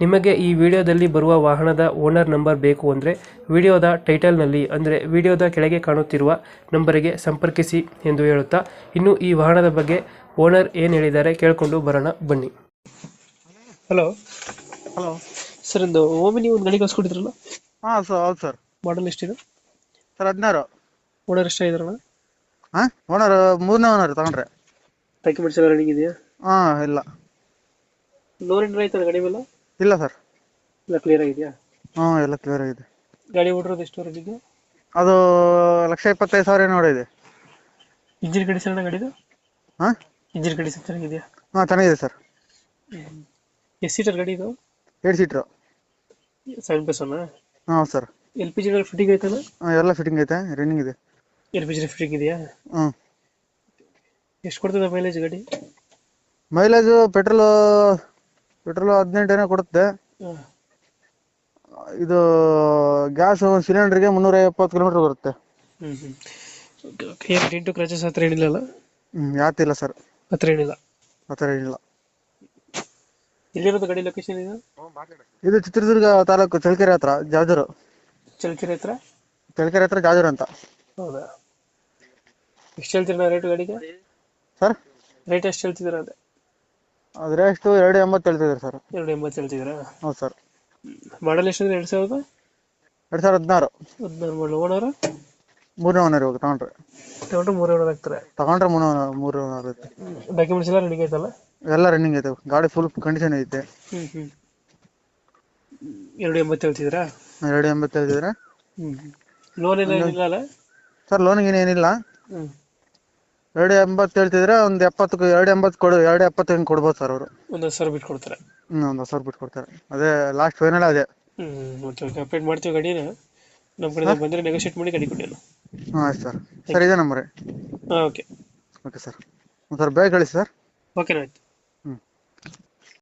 ನಿಮಗೆ ಈ ವಿಡಿಯೋದಲ್ಲಿ ಬರುವ ವಾಹನದ ಓನರ್ ನಂಬರ್ ಬೇಕು ಅಂದರೆ ವಿಡಿಯೋದ ಟೈಟಲ್ನಲ್ಲಿ ಅಂದರೆ ವಿಡಿಯೋದ ಕೆಳಗೆ ಕಾಣುತ್ತಿರುವ ನಂಬರಿಗೆ ಸಂಪರ್ಕಿಸಿ ಎಂದು ಹೇಳುತ್ತಾ ಇನ್ನು ಈ ವಾಹನದ ಬಗ್ಗೆ ಓನರ್ ಏನು ಹೇಳಿದ್ದಾರೆ ಕೇಳಿಕೊಂಡು ಬರೋಣ ಬನ್ನಿ. ಹಲೋ. ಹಲೋ. ಸರ್ ಒಂದು ಓಮಿನಿ ಒಂದು ಗಾಡಿ ಕಳ್ಸ್ಕೊಟ್ಟಿದ್ರಲ್ಲ? ಹಾಂ ಸರ್ ಹೌದು ಸರ್. ಮಾಡಲ್ ಎಷ್ಟಿದೆ? ಸರ್ ಹದಿನಾರು. ಓನರ್ ಎಷ್ಟಾಗಿದ್ರಲ್ಲ ಹಾಂ ಓನರ್ ಮೂರನೇ ಓನರ್ ತಗೊಂಡ್ರೆ. ಡಾಕ್ಯುಮೆಂಟ್ಸ್ ಎಲ್ಲ ರನ್ನಿಂಗ್ ಇದೆಯಾ? ಹಾಂ ಇಲ್ಲ ಲೋನ್ ಇಂಡ್ರೈತಾರೆ ಆಯ್ತಲ್ಲ ಗಾಡಿ ಮೇಲೆ? ಇಲ್ಲ ಸರ್. ಎಲ್ಲ ಕ್ಲಿಯರ್ ಆಗಿದೆಯಾ? ಹ್ಞೂ ಎಲ್ಲ ಕ್ಲಿಯರ್ ಆಗಿದೆ. ಗಾಡಿ ಓಡಿರೋದು ಎಷ್ಟು ರನ್ನಿಂಗ್ ಅದು ಲಕ್ಷ ಇಪ್ಪತ್ತೈದು ಸಾವಿರ ಏನೋ ಇದೆ ಇಂಜಿನ್ ಕಂಡೀಷನ್ ಗಾಡಿದು? ಹಾಂ? ಇಂಜಿನ್ ಕಂಡೀಷನ್ ಚೆನ್ನಾಗಿದೆಯಾ? ಹಾಂ ಚೆನ್ನಾಗಿದೆ ಸರ್. ಎಷ್ಟು ಸೀಟರ್ ಗಾಡಿ ಇದು? Eight seater seven plus one ಹಾಂ sir. L P G fitting ಐತಲ್ಲ ಹಾಂ ಎಲ್ಲ ಫಿಟ್ಟಿಂಗ್ ಐತೆ ರನ್ನಿಂಗ್ ಇದೆ. ಎಲ್ ಪಿ ಜಿ ಫಿಟ್ಟಿಂಗ್ ಇದೆಯಾ? ಹ್ಞೂ. ಎಷ್ಟು ಕೊಡ್ತದೆ ಮೈಲೇಜ್ ಗಾಡಿ? ಮೈಲೇಜು ಪೆಟ್ರೋಲು ಪೆಟ್ರೋಲು ಹದಿನೆಂಟು ಏನೋ ಕೊಡುತ್ತೆ. ಇದು ಗ್ಯಾಸ್ ಸಿಲಿಂಡರ್ಗೆ ಮುನ್ನೂರ ಎಪ್ಪತ್ತು ಕಿಲೋಮೀಟರ್ ಬರುತ್ತೆ. ಹ್ಮ್ ಹ್ಮ್. ಏನು ಡೆಂಟು ಕ್ರಚಸ್ ಹತ್ರ ಏನಿಲ್ಲ ಹ್ಞೂ ಯಾತಿಲ್ಲ ಸರ್. ಹತ್ರ ಏನಿಲ್ಲ? ಹತ್ರ ಏನಿಲ್ಲ. ಎಲ್ಲಿರೋದು ಗಡಿ ಲೊಕೇಶನ್ ಇದು? ಇದು ಚಿತ್ರದುರ್ಗ ತಾಲೂಕು ಚಳ್ಳಕೆರೆ ಹತ್ರ ಜಾಜೂರು. ಚಳ್ಳಕೆರೆ ಹತ್ರ? ಚಳ್ಳಕೆರೆ ಹತ್ರ ಜಾಜೂರು ಅಂತ. ಹೌದಾ? ಎಷ್ಟು ಹೇಳ್ತೀರಾ ರೇಟ್ ಗಾಡಿಗೆ? ಸರ್? ರೇಟ್ ಎಷ್ಟು ಹೇಳ್ತಿದ್ದೀರಾ ಅದೇ? ಅದ್ರ ಎಷ್ಟು ಎರಡು ಎಂಬತ್ತು ಹೇಳ್ತಿದ್ದಾರೆ ಸರ್. ಎರಡು ಎಂಬತ್ತು ಹೇಳ್ತಿದ್ದೀರಾ? ಹೌದು ಸರ್. ಮಾಡಲ್ ಎಷ್ಟು ಎರಡು ಸಾವಿರದ? ಎರಡು ಸಾವಿರದ ಹದಿನಾರು. ಹದಿನಾರು ಮಾಡಲ್. ಓನರ್? ಮೂರನೇ ಓನರ್ ಇವಾಗ ತಗೊಂಡ್ರೆ. ತಗೊಂಡ್ರೆ ಮೂರನೇ ಓನರ್ ಆಗ್ತಾರೆ. ತಗೊಂಡ್ರೆ ಮೂರು ಮೂರು ಓನರ್ ಐತೆ ಡಾಕ್ಯುಮೆಂಟ್ಸ್ ಎಲ್ಲ ರೆಡಿ ಐತಲ್ಲ ಎಲ್ಲ ರನ್ನಿಂಗ್ ಐತೆ ಗಾಡಿ ಫುಲ್ ಕಂಡೀಷನ್ ಐತೆ. ಎರಡು ಎಂಬತ್ತು ಹೇಳ್ತಿದ್ದೀರಾ? ಎರಡು ಎಂಬತ್ತು ಹೇಳ್ತಿದ್ರೆ ಹ್ಮ್ ಲೋನ್ ಏನಿಲ್ಲ ಅಲ್ಲ? ಸರ್ ಲೋನಿಗೆ ಏನಿಲ್ಲ. ಹ್ಮ್. ಎರಡು ಎಂಬತ್ತು ಹೇಳ್ತಿದ್ರೆ ಒಂದು ಎಪ್ಪತ್ತು ಎರಡು ಎಂಬತ್ತು ಕೊಡು ಎರಡು ಎಪ್ಪತ್ತು ಹೆಂಗ್ ಕೊಡ್ಬೋದು ಸರ್ ಅವರು. ಒಂದು ಹತ್ತು ಸಾವಿರ ಬಿಟ್ಟು ಕೊಡ್ತಾರೆ ಹ್ಞೂ ಒಂದು ಸಾವಿರ ಬಿಟ್ಟು ಕೊಡ್ತಾರೆ ಅದೇ ಲಾಸ್ಟ್ ಫೈನಲ್ ಅದೇ. ಹ್ಮ್ ಓಕೆ ಓಕೆ ಅಪ್ಡೇಟ್ ಮಾಡ್ತೀವಿ ಗಾಡಿನ. ನಮ್ಮ ಕಡೆ ಬಂದರೆ ನೆಗೋಷಿಯೇಟ್ ಮಾಡಿ ಗಾಡಿ ಕೊಡಿ ಹಾಂ ಆಯ್ತು ಸರ್. ಸರ್ ಇದೆ ನಂಬರ್ ಹಾಂ ಓಕೆ. Okay sir. ಒಂದು ಸರ್ ಬೇಗ ಕಳಿಸಿ ಸರ್. ಓಕೆ ಆಯ್ತು.